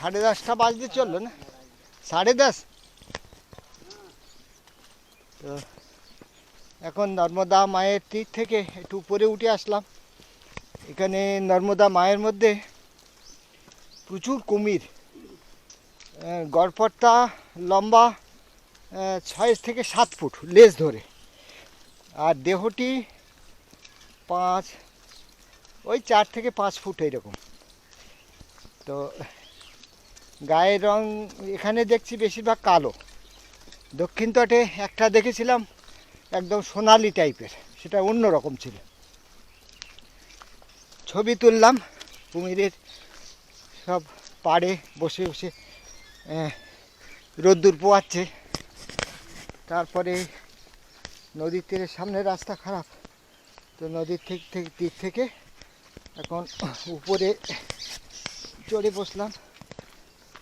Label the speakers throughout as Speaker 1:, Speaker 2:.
Speaker 1: সাড়ে দশটা বাজতে চলল না? সাড়ে দশ? তো এখন নর্মদা মায়ের তীর থেকে একটু উপরে উঠে আসলাম। এখানে নর্মদা মায়ের মধ্যে প্রচুর কুমির। আহ, গড়পড়টা লম্বা ছয় থেকে সাত ফুট লেজ ধরে। আর দেহটি পাঁচ ওই চার থেকে পাঁচ ফুট এইরকম তো গায়ের রং এখানে দেখছি বেশিরভাগ কালো। দক্ষিণ তটে একটা দেখেছিলাম, একদম সোনালি টাইপের, সেটা অন্য রকম ছিল। ছবি তুললাম, কুমিরের সব পাড়ে বসে বসে রোদ্দুর পোয়াচ্ছে। তারপরে নদীর তীরের সামনে রাস্তা খারাপ, তো নদীর থেকে তীর থেকে এখন উপরে চড়ে বসলাম।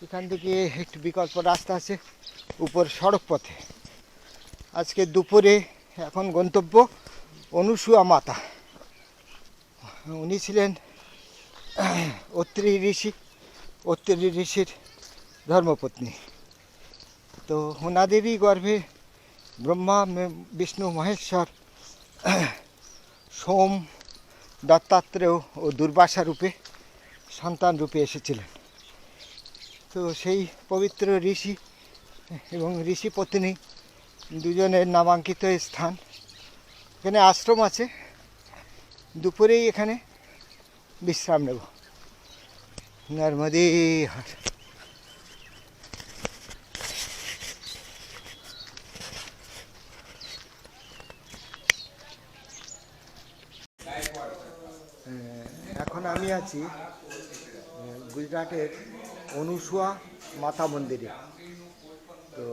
Speaker 1: এখান থেকে একটু বিকল্প রাস্তা আছে, উপর সড়ক পথে। আজকে দুপুরে এখন গন্তব্য অনুসুয়া মাতা। উনি ছিলেন অত্রি ঋষি অত্রি ঋষির ধর্মপত্নী। তো ওনাদেরই গর্ভে ব্রহ্মা বিষ্ণু, মহেশ্বর, সোম, দত্তাত্রেয় ও দুর্বাসা রূপে সন্তান রূপে এসেছিলেন। তো সেই পবিত্র ঋষি এবং ঋষি পত্নী দুজনের নামাঙ্কিত স্থান। এখানে আশ্রম আছে। দুপুরেই এখানে বিশ্রাম নেব। নর্মদে হর। এখন আমি আছি গুজরাটের অনুসুয়া মাতা মন্দিরে তো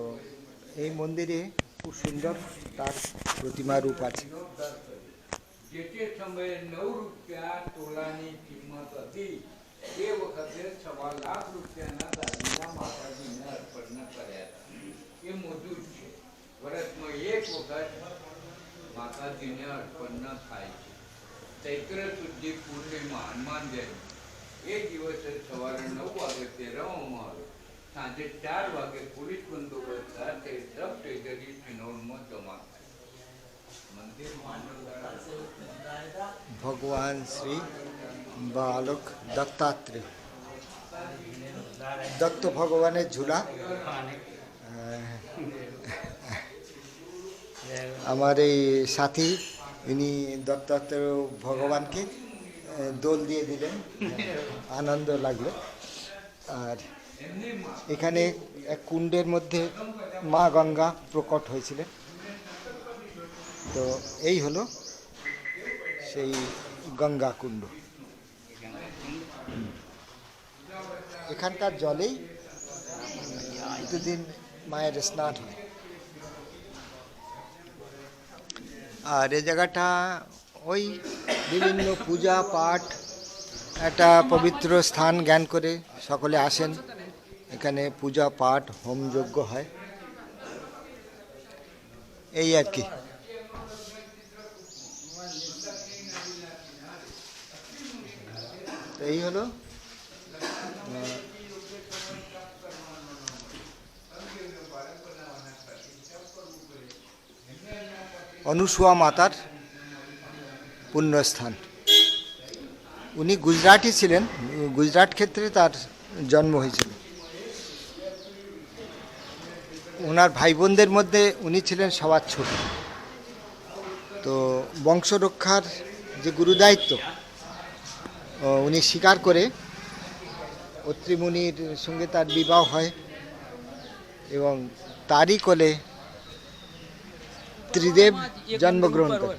Speaker 1: এই মন্দিরে খুব সুন্দর তার প্রতিমা রূপ আছে
Speaker 2: જે સમયે નવ રૂપિયા તોલાની કિંમત હતી એ વખતે સવા લાખ રૂપિયાના દાગીના માતાજીને અર્પણ કર્યા હતા એ મોજૂદ છે વર્ષમાં એક વખત માતાજીને અર્પણ થાય છે ચૈત્ર સુધી પૂર્ણિમા હનુમાન જયંતિ એ દિવસે સવારે નવ વાગે તે રમવામાં આવે સાંજે ચાર વાગે પોલીસ બંદોબસ્ત સાથે સબ ટ્રેઝરી ફિનોલમાં જમા થાય મંદિરમાં
Speaker 1: ভগবান শ্রী বালক দত্তাত্রেয় দত্ত ভগবানের ঝুলা আহ, আমার এই সাথী ইনি দত্তাত্রেয় ভগবানকে আহ, দোল দিয়ে দিলেন আনন্দ লাগল। আর এখানে এক কুণ্ডের মধ্যে মা গঙ্গা প্রকট হয়েছিলেন। তো এই হলো সেই গঙ্গা কুণ্ড। এখানকার জলেই দুদিন মায়ের স্নান হয়। আর এ জায়গাটা ওই বিভিন্ন পূজা, পাঠ, একটা পবিত্র স্থান জ্ঞান করে সকলে আসেন। এখানে পূজা, পাঠ হোমযজ্ঞ হয়। এই আর কি। এই হলো অনুসুয়া মাতার পুণ্যস্থান। উনি গুজরাটি ছিলেন। গুজরাট ক্ষেত্রে তার জন্ম হয়েছিল। ওনার ভাই বোনদের মধ্যে উনি ছিলেন সবার ছোট। তো বংশ রক্ষার যে গুরুদায়িত্ব উনি স্বীকার করে অত্রিমুনির সঙ্গে তার বিবাহ হয় এবং তারই কোলে ত্রিদেব জন্মগ্রহণ করে।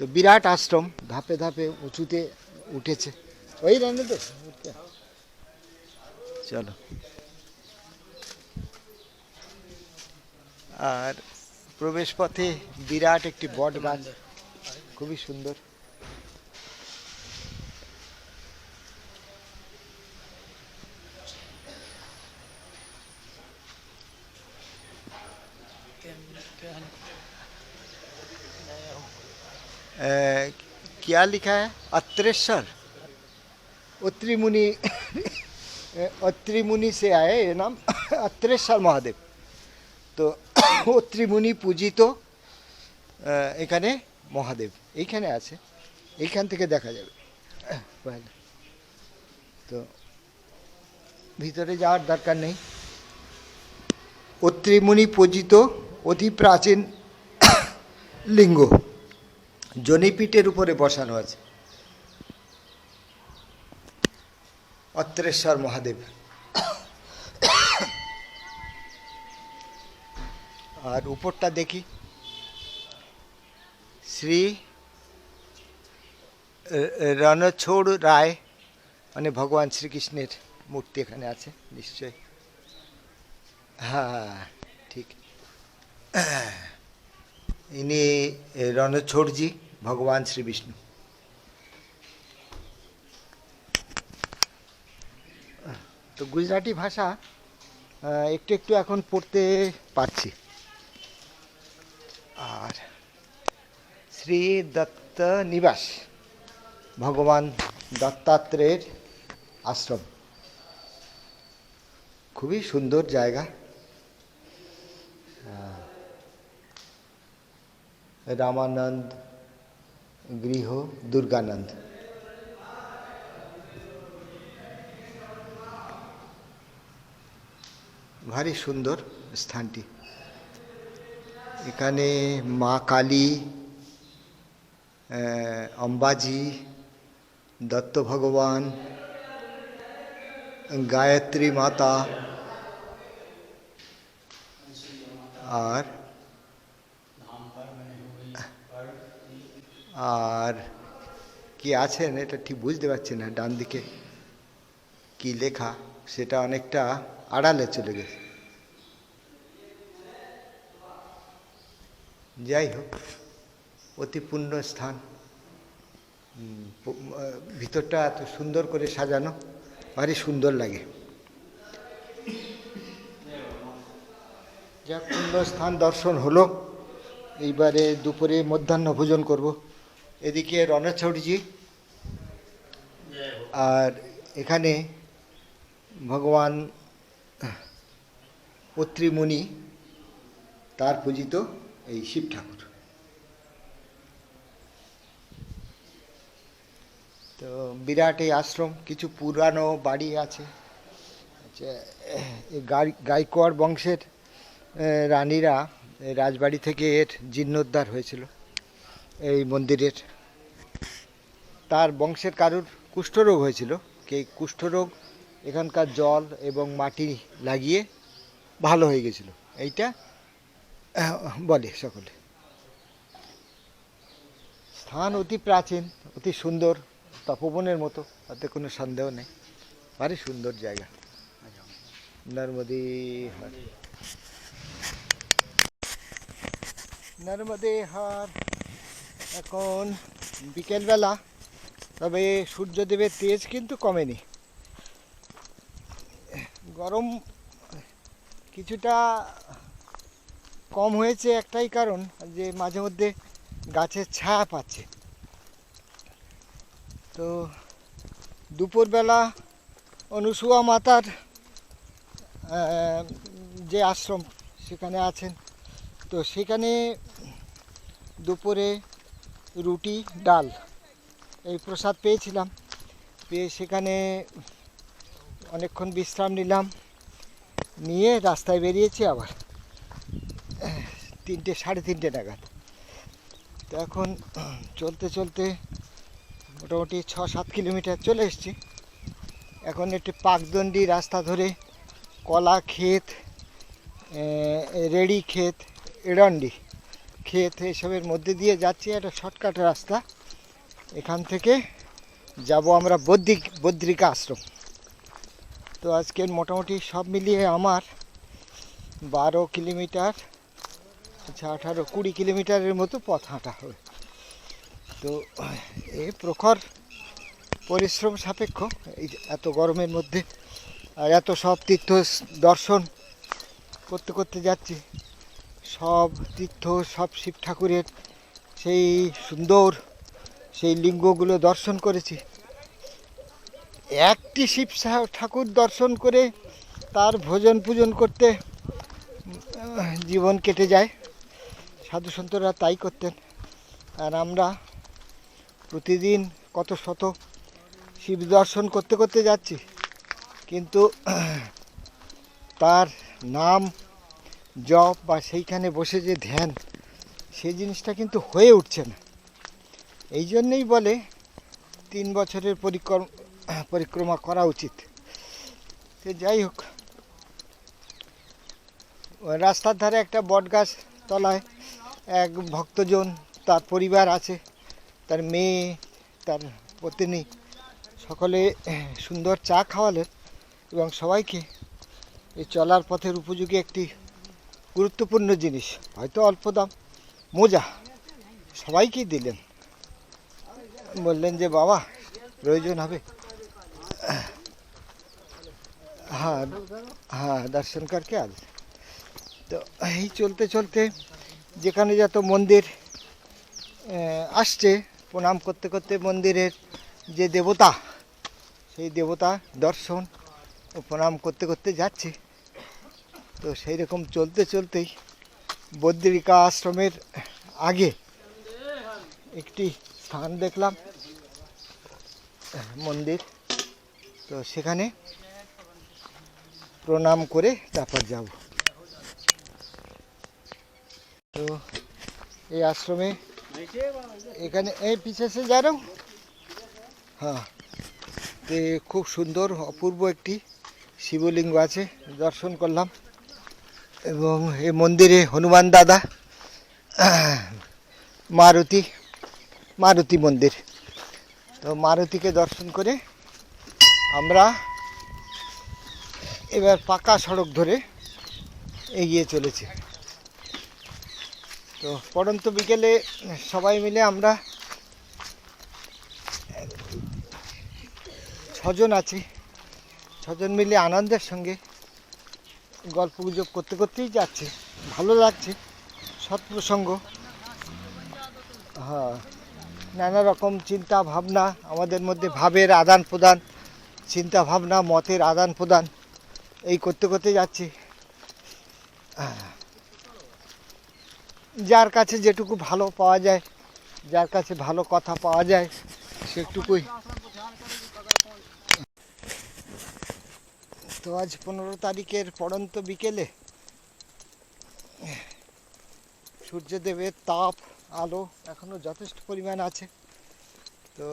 Speaker 1: তো বিরাট আশ্রম, ধাপে ধাপে উঁচুতে উঠেছে। ওই রান্না তো। চলো। আর প্রবেশ পথে বিরাট একটি বট গাছ। খুবই সুন্দর। क्या लिखा है अत्रेश्वर अत्रि मुनि अत्रि मुनि से आए ये नाम अत्रेश्वर महादेव তো অত্রি মুনি পূজিত আহ, এখানে মহাদেব এইখানে আছে এইখান থেকে দেখা যাবে পয়লা। তো ভিতরে যাওয়ার দরকার নেই অত্রিমুনি পূজিত অতি প্রাচীন লিঙ্গ জনিপীঠের উপরে বসানো আছে। অত্রেশ্বর মহাদেব। আর উপরটা দেখি। শ্রী রণছোড় রায় মানে ভগবান শ্রীকৃষ্ণের মূর্তি এখানে আছে নিশ্চয় হ্যাঁ ঠিক। ইনি রণছোড়জি ভগবান শ্রী বিষ্ণু। তো গুজরাটি ভাষা একটু একটু এখন পড়তে পারছি। আর শ্রী দত্ত নিবাস, ভগবান দত্তাত্রেয়ের আশ্রম। খুবই সুন্দর জায়গা। রামানন্দ, গৃহ দুর্গানন্দ। ভারী সুন্দর স্থানটি। এখানে মা কালী অম্বাজি, দত্ত ভগবান, গায়ত্রী মাতা আর আর কি আছেন এটা ঠিক বুঝতে পারছি না, ডান দিকে কি লেখা, সেটা অনেকটা আড়ালে চলে গেছে। যাই হোক, অতি পূর্ণ স্থান। ভিতরটা এত সুন্দর করে সাজানো, ভারী সুন্দর লাগে। যা পূর্ণ স্থান দর্শন হলো। এইবারে দুপুরে মধ্যাহ্ন ভোজন করব। এদিকে রণছড়জি আর এখানে ভগবান অত্রিমুনি তার পূজিত এই শিব ঠাকুর। তো বিরাট এই আশ্রম কিছু পুরানো বাড়ি আছে। আচ্ছা, এই গাই- গাইকোয়াড় বংশের রানীরা রাজবাড়ি থেকে এর জীর্ণোদ্ধার হয়েছিল। এই মন্দিরের তার বংশের কারুর কুষ্ঠরোগ হয়েছিল। সেই কুষ্ঠরোগ এখানকার জল এবং মাটি লাগিয়ে ভালো হয়ে গেছিল। এইটা বলে সকলে। স্থান অতি প্রাচীন, অতি সুন্দর, তপবনের মতো, তাতে কোনো সন্দেহ নেই। ভারী সুন্দর জায়গা। নর্মদে হার নর্মদে হার এখন বিকেলবেলা তবে সূর্যদেবের তেজ কিন্তু কমেনি। গরম কিছুটা কম হয়েছে একটাই কারণ যে মাঝে মধ্যে গাছের ছায়া পাচ্ছে তো দুপুরবেলা অনুসুয়া মাতার যে আশ্রম সেখানে আছেন, তো সেখানে দুপুরে রুটি, ডাল এই প্রসাদ পেয়েছিলাম। পেয়ে সেখানে অনেকক্ষণ বিশ্রাম নিলাম। নিয়ে রাস্তায় বেরিয়েছি আবার। তিনটে, সাড়ে তিনটে নাগাদ। তো এখন চলতে চলতে মোটামুটি ছ সাত কিলোমিটার চলে এসেছি। এখন একটি পাকদণ্ডি রাস্তা ধরে কলা ক্ষেত রেড়ি ক্ষেত, এড়ন্ডি ক্ষেত এসবের মধ্যে দিয়ে যাচ্ছি। একটা শর্টকাট রাস্তা। এখান থেকে যাব আমরা বদ্রিক বদ্রিকা আশ্রম। তো আজকের মোটামুটি সব মিলিয়ে আমার বারো কিলোমিটার আচ্ছা আঠারো, কুড়ি কিলোমিটারের মতো পথ হাঁটা হবে। তো এই প্রখর পরিশ্রম সাপেক্ষ, এই এত গরমের মধ্যে আর এত সব তীর্থ দর্শন করতে করতে যাচ্ছি, সব তীর্থ, সব শিব ঠাকুরের সেই সুন্দর সেই লিঙ্গগুলো দর্শন করেছি। একটি শিব ঠাকুর দর্শন করে তার ভোজন পূজন করতে জীবন কেটে যায়। সাধু সন্তরা তাই করতেন। আর আমরা প্রতিদিন কত শত শিব দর্শন করতে করতে যাচ্ছি। কিন্তু, তার নাম, জপ বা সেইখানে বসে যে ধ্যান সেই জিনিসটা কিন্তু হয়ে উঠছে না। এই জন্যেই বলে তিন বছরের পরিক্রম, পরিক্রমা করা উচিত। তো যাই হোক। রাস্তার ধারে একটা বট গাছ তলায় এক ভক্তজন, তার পরিবার আছে, তার মেয়ে, তার পত্নী, সকলে সুন্দর চা খাওয়ালেন এবং সবাইকে এই চলার পথের উপযোগী একটি গুরুত্বপূর্ণ জিনিস। হয়তো অল্প দাম, মোজা সবাইকেই দিলেন। বললেন যে, বাবা, প্রয়োজন হবে। হ্যাঁ হ্যাঁ দর্শন করকে আজ? তো এই চলতে চলতে যেখানে যত মন্দির আসছে, প্রণাম করতে করতে মন্দিরের যে দেবতা, সেই দেবতা দর্শন ও প্রণাম করতে করতে যাচ্ছে। তো সেই রকম চলতে চলতেই বদ্রিকা আশ্রমের আগে একটি স্থান দেখলাম, মন্দির। তো সেখানে প্রণাম করে তারপর যাব। তো এই আশ্রমে এখানে, এই পিছে সে যা হ্যাঁ তো খুব সুন্দর, অপূর্ব একটি শিবলিঙ্গ আছে, দর্শন করলাম। এবং এই মন্দিরে হনুমান দাদা, মারুতি মারুতি মন্দির। তো মারুতিকে দর্শন করে আমরা এবার পাকা সড়ক ধরে এগিয়ে চলেছি। তো পড়ন্ত বিকেলে সবাই মিলে আমরা ছজন আছি। ছজন মিলে আনন্দের সঙ্গে গল্প গুজব করতে করতেই যাচ্ছে। ভালো লাগছে। সৎ প্রসঙ্গ হ্যাঁ। নানা রকম চিন্তা ভাবনা, আমাদের মধ্যে ভাবের আদান প্রদান, চিন্তা ভাবনা, মতের আদান প্রদান, এই করতে করতে যাচ্ছি। যার কাছে যেটুকু ভালো পাওয়া যায়, যার কাছে ভালো কথা পাওয়া যায়, সেটুকুই। তো আজ পনেরো তারিখের পড়ন্ত বিকেলে সূর্যদেবের তাপ আলো এখনও যথেষ্ট পরিমাণ আছে। তো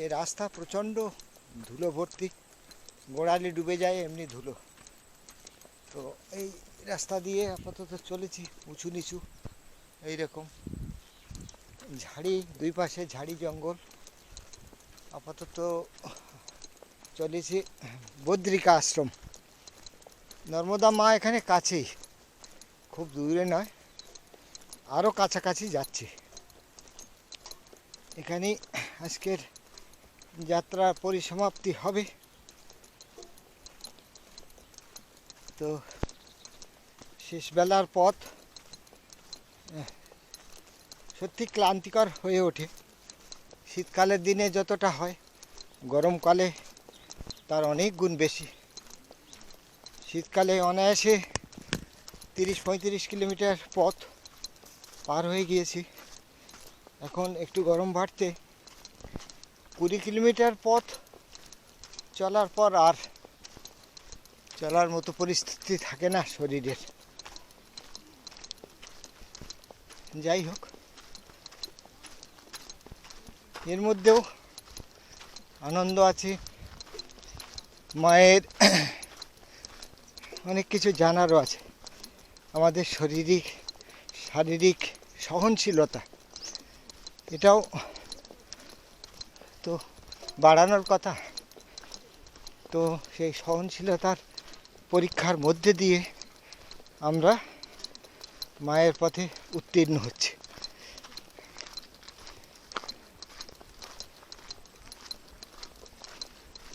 Speaker 1: এই রাস্তা প্রচণ্ড ধুলো ভর্তি। গোড়ালি ডুবে যায়, এমনি ধুলো। তো এই রাস্তা দিয়ে আপাতত চলেছি, উঁচু নিচু, এইরকম। ঝাড়ি, দুই পাশে ঝাড়ি জঙ্গল। আপাতত চলেছি বদ্রিকা আশ্রম। নর্মদা মা এখানে কাছেই। খুব দূরে নয়। আরও কাছাকাছি যাচ্ছি। এখানেই আজকের যাত্রার পরিসমাপ্তি হবে। তো শেষবেলার পথ সত্যি ক্লান্তিকর হয়ে ওঠে। শীতকালের দিনে যতটা হয়, গরমকালে তার অনেক গুণ বেশি। শীতকালে অনায়াসে তিরিশ পঁয়ত্রিশ কিলোমিটার পথ পার হয়ে গিয়েছি। এখন একটু গরম বাড়তে কুড়ি কিলোমিটার পথ চলার পর আর চলার মতো পরিস্থিতি থাকে না শরীরের। যাই হোক, এর মধ্যেও আনন্দ আছে। মায়ের অনেক কিছু জানারও আছে। আমাদের শারীরিক শারীরিক সহনশীলতা, এটাও তো বাড়ানোর কথা। তো সেই সহনশীলতার পরীক্ষার মধ্যে দিয়ে আমরা মায়ের পথে উত্তীর্ণ হচ্ছে।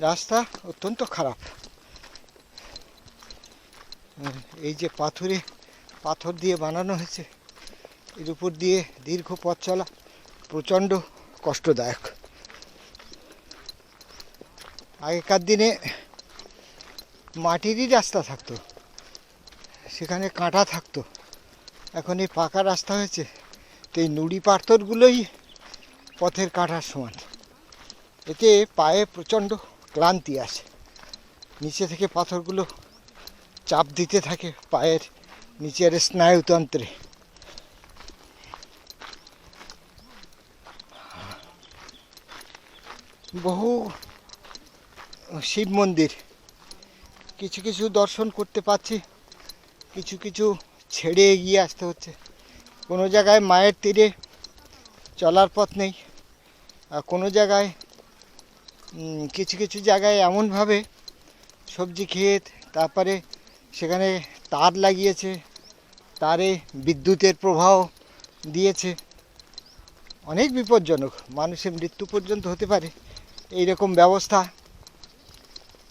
Speaker 1: রাস্তা অত্যন্ত খারাপ। এই যে পাথরে পাথর দিয়ে বানানো হয়েছে এর উপর দিয়ে দীর্ঘ পথ চলা প্রচণ্ড কষ্টদায়ক। আগেকার দিনে মাটিরই রাস্তা থাকতো, সেখানে কাঁটা থাকতো। এখন এই পাকা রাস্তা হয়েছে, তো এই নুড়ি পাথরগুলোই পথের কাঁটার সমান। এতে পায়ে প্রচণ্ড ক্লান্তি আসে। নিচে থেকে পাথরগুলো চাপ দিতে থাকে পায়ের, নিচের স্নায়ুতন্ত্রে। বহু শিব মন্দির। কিছু কিছু দর্শন করতে পারছি কিছু কিছু ছেড়ে এগিয়ে আসতে হচ্ছে। কোনো জায়গায় মায়ের তীরে চলার পথ নেই। আর কোনো জায়গায় কিছু কিছু জায়গায় এমনভাবে সবজি ক্ষেত, তারপরে সেখানে তার লাগিয়েছে, তারে বিদ্যুতের প্রবাহ দিয়েছে। অনেক বিপজ্জনক। মানুষের মৃত্যু পর্যন্ত হতে পারে। এই রকম ব্যবস্থা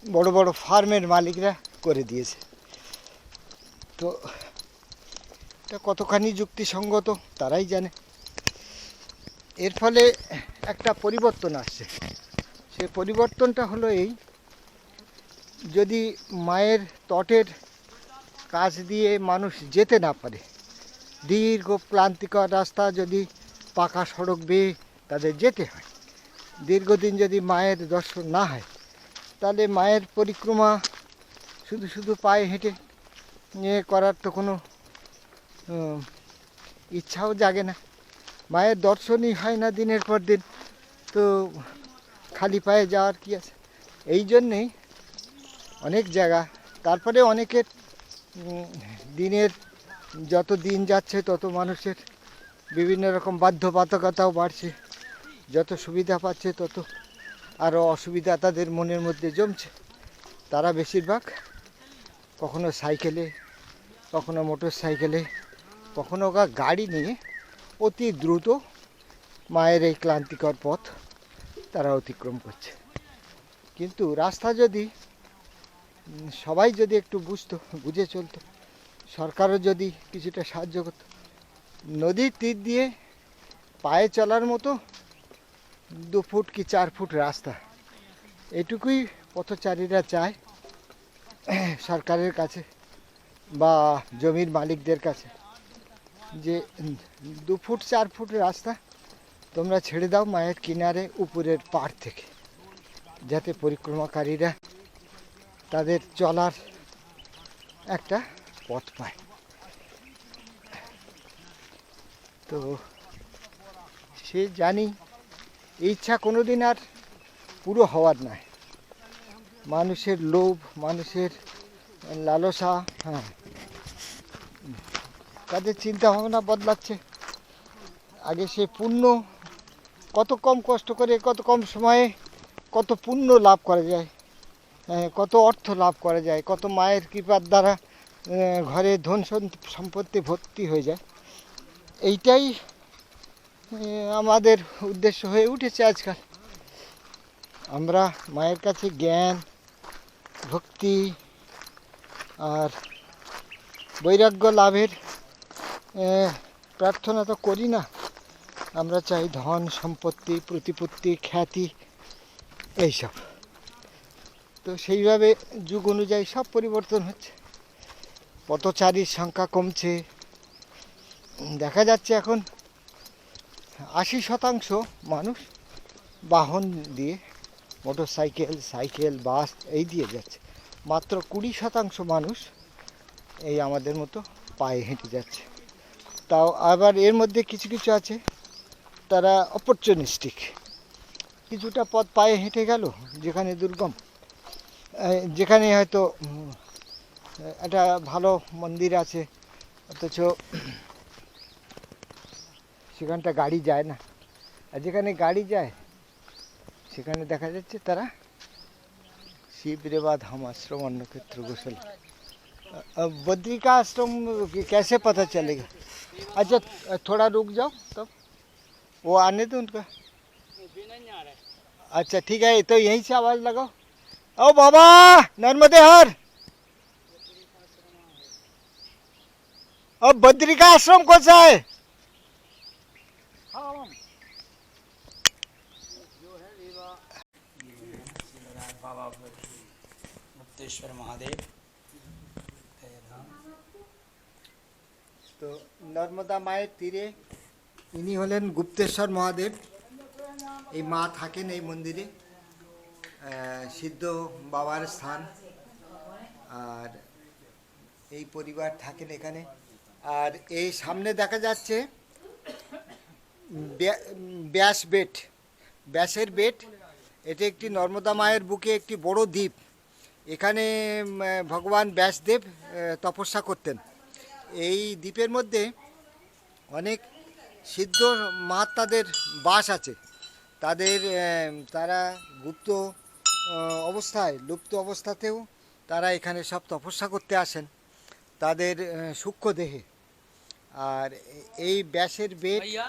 Speaker 1: বড় বড় ফার্মের মালিকরা করে দিয়েছে। তো এটা কতখানি যুক্তিসঙ্গত তারাই জানে। এর ফলে একটা পরিবর্তন আসছে। সে পরিবর্তনটা হলো এই, যদি মায়ের তটের কাছ দিয়ে মানুষ যেতে না পারে, দীর্ঘ ক্লান্তিকর রাস্তা যদি পাকা সড়ক বেয়ে তাদের যেতে হয় দীর্ঘদিন যদি মায়ের দর্শন না হয়, তাহলে মায়ের পরিক্রমা শুধু শুধু পায়ে হেঁটে নিয়ে করার তো কোনো ইচ্ছাও জাগে না। মায়ের দর্শনই হয় না দিনের পর দিন, তো খালি পায়ে যাওয়ার কি আছে? এই জন্যেই অনেক জায়গা, তারপরে অনেকের দিনের যত দিন যাচ্ছে, তত মানুষের বিভিন্ন রকম বাধ্যবাধকতাও বাড়ছে। যত সুবিধা পাচ্ছে তত আরও অসুবিধা তাদের মনের মধ্যে জমছে। তারা বেশিরভাগ কখনো সাইকেলে, কখনো মোটর সাইকেলে কখনো গাড়ি নিয়ে অতি দ্রুত মায়ের এই ক্লান্তিকর পথ তারা অতিক্রম করছে। কিন্তু রাস্তা যদি, সবাই যদি একটু বুঝতো, বুঝে চলতো, সরকারও যদি কিছুটা সাহায্য করতো, নদীর তীর দিয়ে পায়ে চলার মতো দু ফুট কি চার ফুট রাস্তা। এটুকুই পথচারীরা চায় সরকারের কাছে বা জমির মালিকদের কাছে যে দু ফুট চার ফুট রাস্তা তোমরা ছেড়ে দাও মায়ের কিনারে উপরের পাড় থেকে, যাতে পরিক্রমাকারীরা তাদের চলার একটা পথ পায়। তো সে জানি ইচ্ছা কোনোদিন আর পুরো হওয়ার নয় মানুষের লোভ মানুষের লালসা হ্যাঁ। তাদের চিন্তা ভাবনা বদলাচ্ছে। আগে সে পুণ্য কত কম কষ্ট করে কত কম সময়ে কত পুণ্য লাভ করা যায় হ্যাঁ, কত অর্থ লাভ করা যায় কত মায়ের কৃপার দ্বারা ঘরে ধন সম্পত্তি ভর্তি হয়ে যায়। এইটাই আমাদের উদ্দেশ্য হয়ে উঠেছে আজকাল। আমরা মায়ের কাছে জ্ঞান, ভক্তি আর বৈরাগ্য লাভের প্রার্থনা তো করি না। আমরা চাই ধন, সম্পত্তি, প্রতিপত্তি, খ্যাতি, এইসব। তো সেইভাবে যুগ অনুযায়ী সব পরিবর্তন হচ্ছে। পথচারীর সংখ্যা কমছে। দেখা যাচ্ছে এখন আশি শতাংশ মানুষ বাহন দিয়ে মোটর সাইকেল সাইকেল বাস এই দিয়ে যাচ্ছে। মাত্র কুড়ি শতাংশ মানুষ এই আমাদের মতো পায়ে হেঁটে যাচ্ছে। তাও আবার এর মধ্যে কিছু কিছু আছে, তারা অপরচুনিস্টিক কিছুটা পথ পায়ে হেঁটে গেল, যেখানে দুর্গম। যেখানে হয়তো একটা ভালো মন্দির আছে, অথচ সেখানটা গাড়ি যায় না আর যেখানে গাড়ি যায় সেখানে দেখা যাচ্ছে তারা শিব रेवा धाम आश्रम अन्न क्षेत्र गोसल बद्री का आश्रम कैसे पता चलेगा अच्छा थोड़ा रुक जाओ तब वो आने दो उनका अच्छा ठीक है तो यहीं से आवाज लगाओ ओ बाबा नर्मदे हर अब बद्री का आश्रम कौन सा है
Speaker 3: বটেশ্বর মহাদেব।
Speaker 1: তো নর্মদা মায়ের তীরে ইনি হলেন গুপ্তেশ্বর মহাদেব। এই মা থাকেন এই মন্দিরে সিদ্ধ বাবার স্থান। আর এই পরিবার থাকেন এখানে। আর এই সামনে দেখা যাচ্ছে ব্যাস বেট। ব্যাসের বেট, এটি একটি নর্মদা মায়ের বুকে একটি বড় দ্বীপ। এখানে উম, ভগবান ব্যাসদেব আহ, তপস্যা করতেন এই দ্বীপের মধ্যে অনেক সিদ্ধ মহাত্মাদের বাস আছে তাদের আহ, তারা গুপ্ত আহ, অবস্থায় লুপ্ত অবস্থাতেও তারা এখানে সব তপস্যা করতে আসেন তাদের আহ, সূক্ষ্ম দেহে আর এই ব্যাসের বেদ
Speaker 3: भैया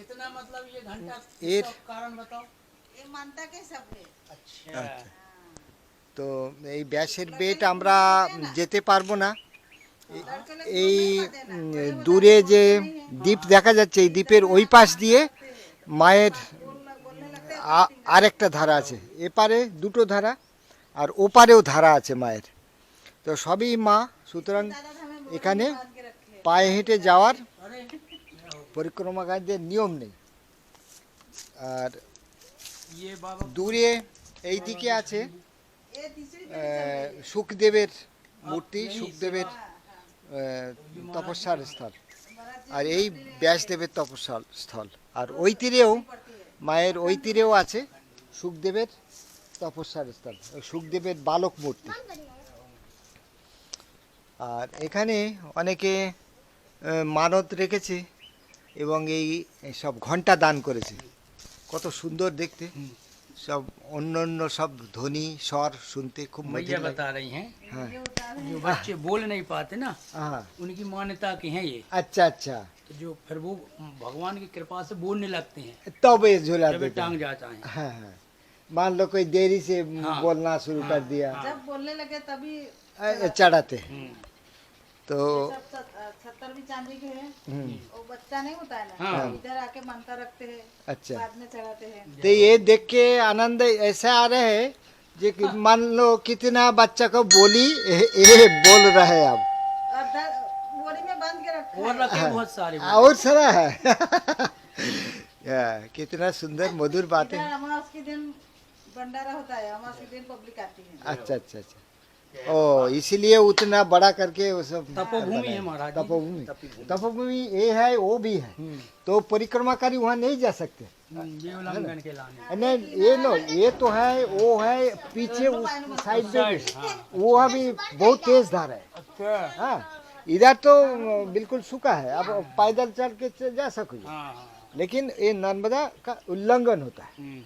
Speaker 3: इतना मतलब ये घंटा
Speaker 1: एर-
Speaker 3: इसका कारण बताओ
Speaker 4: ये मानता के सब है
Speaker 3: अच्छा
Speaker 1: তো এই ব্যাসের বেট আমরা যেতে পারব না। এই দূরে যে দ্বীপ দেখা যাচ্ছে, এই দ্বীপের ওই পাশ দিয়ে মায়ের আরেকটা ধারা আছে। এপারে দুটো ধারা আর ওপারেও ধারা আছে মায়ের। তো সবই মা, সুতরাং এখানে পায়ে হেঁটে যাওয়ার পরিক্রমাকারীদের নিয়ম নেই। আর দূরে এই দিকে আছে সুখদেবের মূর্তি সুখদেবের তপস্যার স্থল। আর এই ব্যাসদেবের তপস্যার স্থল। আর ওই তীরেও মায়ের ওই তীরেও আছে সুখদেবের তপস্যার স্থল সুখদেবের বালক মূর্তি। আর এখানে অনেকে মানত রেখেছে এবং এই এই সব ঘণ্টা দান করেছে। কত সুন্দর দেখতে। सब अन्य सब ध्वनि स्वर
Speaker 3: सुनते
Speaker 1: खूब मज़ा
Speaker 3: बता रही हैं।
Speaker 1: हाँ।
Speaker 3: जो बच्चे बोल नहीं पाते ना
Speaker 1: हाँ।
Speaker 3: उनकी मान्यता की है ये।
Speaker 1: अच्छा अच्छा।
Speaker 3: तो जो फिर वो भगवान की कृपा से बोलने लगते हैं
Speaker 1: तब ये झूला
Speaker 3: टांग जाता है।
Speaker 1: हाँ, हाँ। मान लो कोई देरी से
Speaker 3: हाँ,
Speaker 1: बोलना शुरू हाँ, कर दिया। हाँ।
Speaker 4: जब बोलने लगे तभी
Speaker 1: चढ़ाते हैं।
Speaker 3: हम्म।
Speaker 1: तो
Speaker 4: सब छत्तर भी चांदी के हैं।
Speaker 1: हम्म,
Speaker 4: वो बच्चा नहीं होता है ना?
Speaker 3: हाँ।
Speaker 4: इधर आके मानता रखते हैं
Speaker 1: अच्छा।
Speaker 4: बाद में चढ़ाते हैं।
Speaker 1: तो ये देख के आनंद ऐसा आ रहा है जो कि मान लो कितना बच्चा को बोली ये ये बोल रहा है अब।
Speaker 4: और में बाँध के
Speaker 3: और बहुत सारे
Speaker 1: और सारा है। कितना सुंदर मधुर बातें।
Speaker 4: इधर अमावस के दिन भंडारा होता है दिन पब्लिक आती है।
Speaker 1: अच्छा अच्छा अच्छा। ओ इसीलिए उतना बड़ा करके वो सब
Speaker 3: तपोभूमि है महाराज
Speaker 1: तपोभूमि। तपोभूमि। ये है वो भी है। तो परिक्रमाकारी वहाँ नहीं जा सकते।
Speaker 3: हम्म, ये उल्लंघन के लाने।
Speaker 1: नहीं ये नो ये तो है वो है पीछे उस साइड पे भी। वो अभी बहुत तेज धार है।
Speaker 3: अच्छा।
Speaker 1: हाँ इधर तो बिल्कुल सूखा है। अब पैदल चल के जा सकोगे।
Speaker 3: हाँ हाँ।
Speaker 1: लेकिन ये नर्मदा का उल्लंघन होता है।
Speaker 3: हम्म,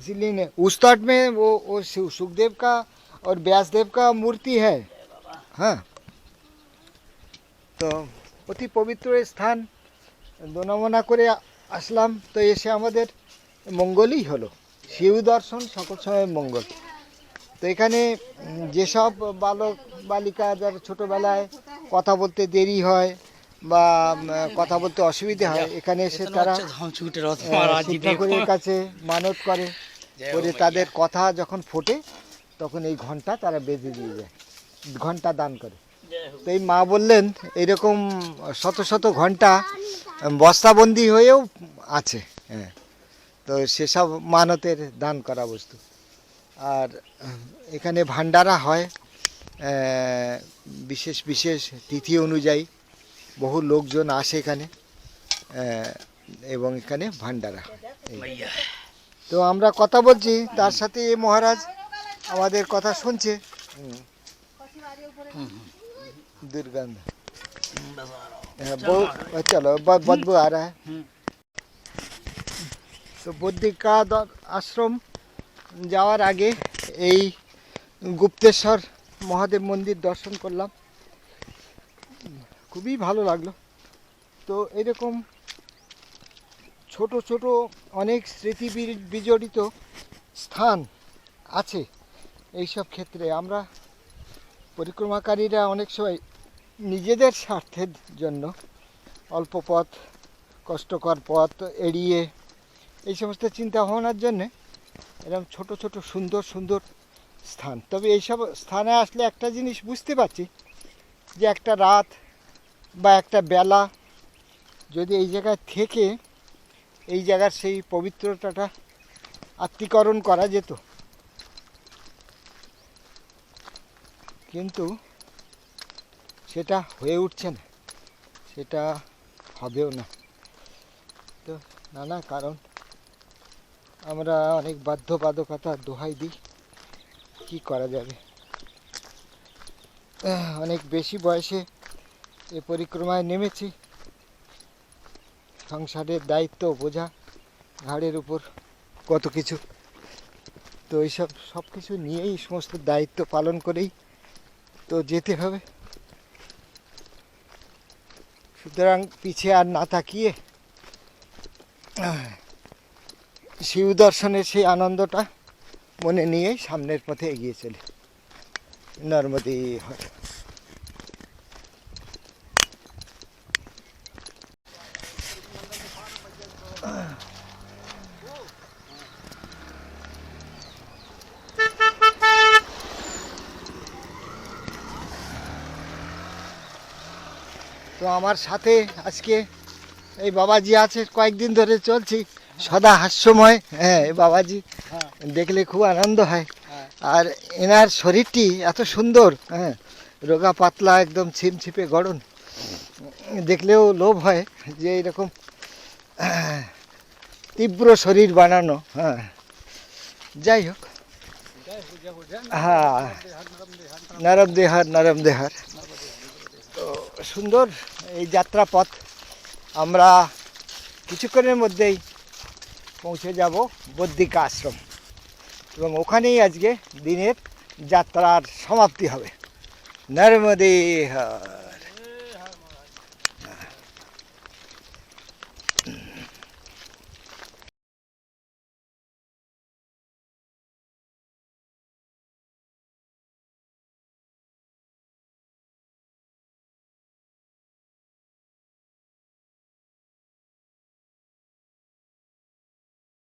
Speaker 1: इसीलिए उस तट में वो वो सुखदेव का और व्यासदेव का मूर्ति है हाँ তো অতি পবিত্র এই স্থান দোনামনা করে আ- আসলাম তো এসে আমাদের মঙ্গলই হলো শিব দর্শন সকল সময় মঙ্গল তো এখানে উম, যেসব বালক বালিকা যারা ছোটোবেলায় কথা বলতে দেরি হয় বা উম, কথা বলতে অসুবিধে হয় এখানে এসে
Speaker 3: इतना
Speaker 1: তারা
Speaker 3: अच्छा धाम छूट रहा था
Speaker 1: আহ,
Speaker 3: महाराज जी
Speaker 1: শিব
Speaker 3: देखो
Speaker 1: ঠাকুরের কাছে মানত করে
Speaker 3: जय
Speaker 1: করে
Speaker 3: हो मैया।
Speaker 1: তাদের কথা যখন ফোটে তখন এই ঘণ্টা তারা বেঁধে দিয়ে যায় ঘণ্টা দান করে। তো এই মা বললেন এরকম শত শত ঘণ্টা বস্তাবন্দি হয়েও আছে। হ্যাঁ। তো সেসব মানতের দান করা বস্তু। আর এখানে ভান্ডারা হয় বিশেষ বিশেষ তিথি অনুযায়ী। বহু লোকজন আসে এখানে এবং এখানে ভান্ডারা হয় তো আমরা কথা বলছি তার সাথে এ মহারাজ আমাদের কথা শুনছে হুম। दुर्गंध हाँ, बहुत चलो बहुत बदबू आ रहा है
Speaker 3: हम्म।
Speaker 1: তো বদ্রিকা দ- আশ্রম যাওয়ার আগে এই গুপ্তেশ্বর মহাদেব মন্দির দর্শন করলাম খুবই ভালো লাগলো তো এরকম ছোট ছোট অনেক স্মৃতি বি- বিজড়িত স্থান আছে এইসব ক্ষেত্রে আমরা পরিক্রমাকারীরা অনেক সময় নিজেদের স্বার্থের জন্য অল্প পথ, কষ্টকর পথ এড়িয়ে এই সমস্ত চিন্তা ভাবনার জন্যে এরকম ছোট ছোট, সুন্দর সুন্দর স্থান। তবে এইসব স্থানে আসলে একটা জিনিস বুঝতে পারছি যে একটা রাত বা একটা বেলা যদি এই জায়গায় থেকে এই জায়গার সেই পবিত্রতাটা আত্মীকরণ করা যেত। কিন্তু সেটা হয়ে উঠছে না। সেটা হবেও না। তো নানা কারণ। আমরা অনেক বাধ্যবাধকতা দোহাই দিই। কি করা যাবে? অনেক বেশি বয়সে এ পরিক্রমায় নেমেছি। সংসারের দায়িত্ব বোঝা, ঘাড়ের উপর কত কিছু। তো এইসব সব কিছু নিয়েই সমস্ত দায়িত্ব পালন করেই তো যেতে হবে। সুতরাং পিছিয়ে আর না তাকিয়ে শিব দর্শনের সেই আনন্দটা মনে নিয়েই সামনের পথে এগিয়ে চলে। নর্মদী হর। আমার সাথে আজকে এই বাবাজি আছে কয়েকদিন ধরে চলছি সদা হাস্যময়। হ্যাঁ এই বাবাজি দেখলে খুব আনন্দ হয়। আর এনার শরীরটি এত সুন্দর হ্যাঁ রোগা পাতলা একদম ছিমছিপে গড়ন। দেখলেও লোভ হয় যে এরকম তীব্র শরীর বানানো হ্যাঁ। যাই হোক। হ্যাঁ। নরম দেহার নরম দেহার। তো সুন্দর এই যাত্রাপথ আমরা কিছুক্ষণের মধ্যেই পৌঁছে যাব বদ্রিকা আশ্রম। এবং ওখানেই আজকে দিনের যাত্রার সমাপ্তি হবে। নর্মদে